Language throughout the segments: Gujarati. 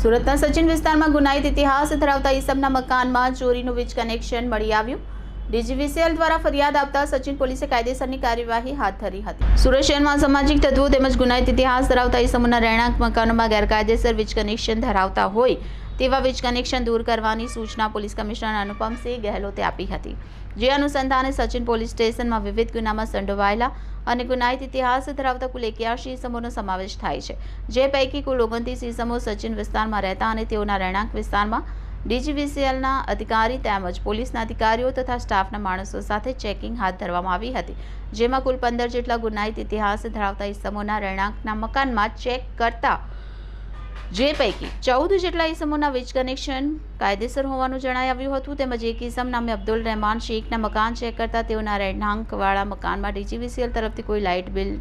સુરતના સચિન વિસ્તારમાં ગુનાહિત ઇતિહાસ ધરાવતા ઈસમના મકાનમાં ચોરીનું વીજ કનેક્શન મળી આવ્યું. ડીજીવીસીએલ દ્વારા ફરિયાદ આપતા સચિન પોલીસે કાયદેસરની કાર્યવાહી હાથ ધરી હતી. સુરત શહેરમાં સામાજિક તત્વો તેમજ ગુનાહિત ઇતિહાસ ધરાવતા ઈસમોના રહેણાંક મકાનોમાં ગેરકાયદેસર વીજ કનેક્શન ધરાવતા હોય તેવા વીજ કનેક્શન દૂર કરવાની સૂચના પોલીસ કમિશનર અનુપમસિંહ ગહેલોતે આપી હતી. જે અનુસંધાને સચિન પોલીસ સ્ટેશનમાં વિવિધ ગુનામાં સંડોવાયેલા અને ગુનાહિત ઇતિહાસ ધરાવતા કુલ એક્યાસી ઇસમોનો સમાવેશ થાય છે. જે પૈકી કુલ ઓગણત્રીસ ઇસમો સચિન વિસ્તારમાં રહેતા અને તેઓના રહેણાંક વિસ્તારમાં ડીજીવીસીએલના અધિકારી તેમજ પોલીસના અધિકારીઓ તથા સ્ટાફના માણસો સાથે ચેકિંગ હાથ ધરવામાં આવી હતી. જેમાં કુલ પંદર જેટલા ગુનાહિત ઇતિહાસ ધરાવતા ઇસમોના રહેણાંકના મકાનમાં ચેક કરતા જે પૈકી ચૌદ જેટલા ઇસમોના વીજ કનેક્શન કાયદેસર હોવાનું જણાઈ આવ્યું હતું. તેમજ એક ઇસમ નામે અબ્દુલ રહેમાન શેખના મકાન ચેક કરતા તેઓના રહેણાંકવાળા મકાનમાં ડીજીવીસીએલ તરફથી કોઈ લાઇટ બિલ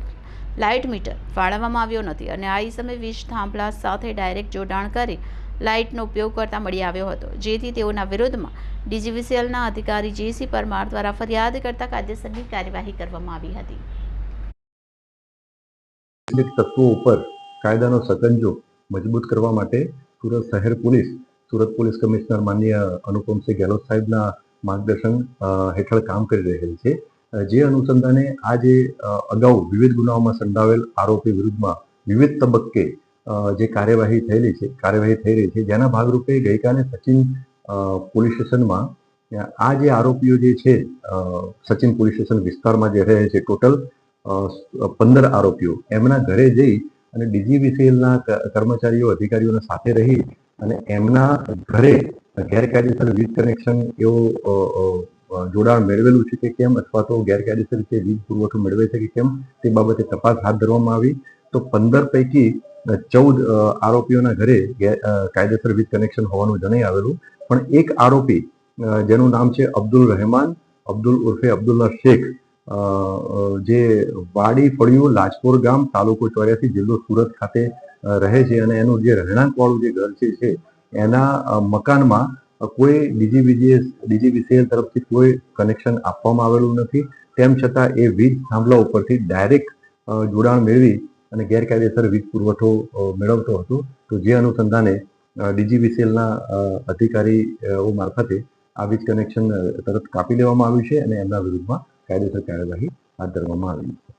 લાઇટ મીટર ફાળવવામાં આવ્યો નથી અને આ સમયે વીજ થાંભલા સાથે ડાયરેક્ટ જોડાણ કરી લાઇટનો ઉપયોગ કરતા મળી આવ્યો હતો. જેથી તેઓના વિરુદ્ધમાં ડીજીવીસીએલના અધિકારી જેસી પરમાર દ્વારા ફરિયાદ કરતા કાયદેસરની કાર્યવાહી કરવામાં આવી હતી. તત્વો ઉપર કાયદાનો સકંજો મજબૂત કરવા માટે સુરત શહેર પોલીસ, સુરત પોલીસ કમિશનર માન્ય અનુપમસિંહ ગેહલોત સાહેબના માર્ગદર્શન હેઠળ કામ કરી રહેલ છે. જે અનુસંધાને આ જે અગાઉ વિવિધ ગુનાઓમાં સંડાવેલ આરોપી વિરુદ્ધમાં વિવિધ તબક્કે જે કાર્યવાહી થયેલી છે, કાર્યવાહી થઈ રહી છે, જેના ભાગરૂપે ગઈકાલે સચિન પોલીસ સ્ટેશનમાં આ જે આરોપીઓ જે છે સચિન પોલીસ સ્ટેશન વિસ્તારમાં જે રહે છે, ટોટલ પંદર આરોપીઓ, એમના ઘરે જઈ અને ડીજીવીસીએલના કર્મચારીઓ, અધિકારીઓના સાથે રહી અને એમના ઘરે ગેરકાયદેસર વીજ કનેક્શન એવું જોડાણ મેળવેલું છે કે કેમ? અથવા તો ગેરકાયદેસર રીતે વીજ પુરવઠો મેળવે છે કે કેમ? તે બાબતે તપાસ હાથ ધરવામાં આવી. તો પંદર પૈકી ચૌદ આરોપીઓના ઘરે કાયદેસર વીજ કનેક્શન હોવાનું જણાઈ આવેલું. પણ એક આરોપી જેનું નામ છે અબ્દુલ રહેમાન, અબ્દુલ ઉર્ફે અબ્દુલ્લા શેખ જે વાડી ફળિયું, લાજપોર ગામ, તાલુકો ચોર્યાસી, જિલ્લો સુરત ખાતે રહે છે અને એનું જે રહેણાંકવાળું જે ઘર છે એના મકાનમાં કોઈ ડીજીવીજીએસ ડીજીવીસીએલ તરફથી કોઈ કનેક્શન આપવામાં આવેલું નથી. તેમ છતાં એ વીજ થાંભલા ઉપરથી ડાયરેક્ટ જોડાણ મેળવી અને ગેરકાયદેસર વીજ પુરવઠો મેળવતો હતો. તો જે અનુસંધાને ડીજીવીસીએલના અધિકારીઓ મારફતે આ વીજ કનેક્શન તરત કાપી લેવામાં આવ્યું છે અને એમના વિરુદ્ધમાં કાયદેસર કાર્યવાહી હાથ ધરવામાં આવી છે.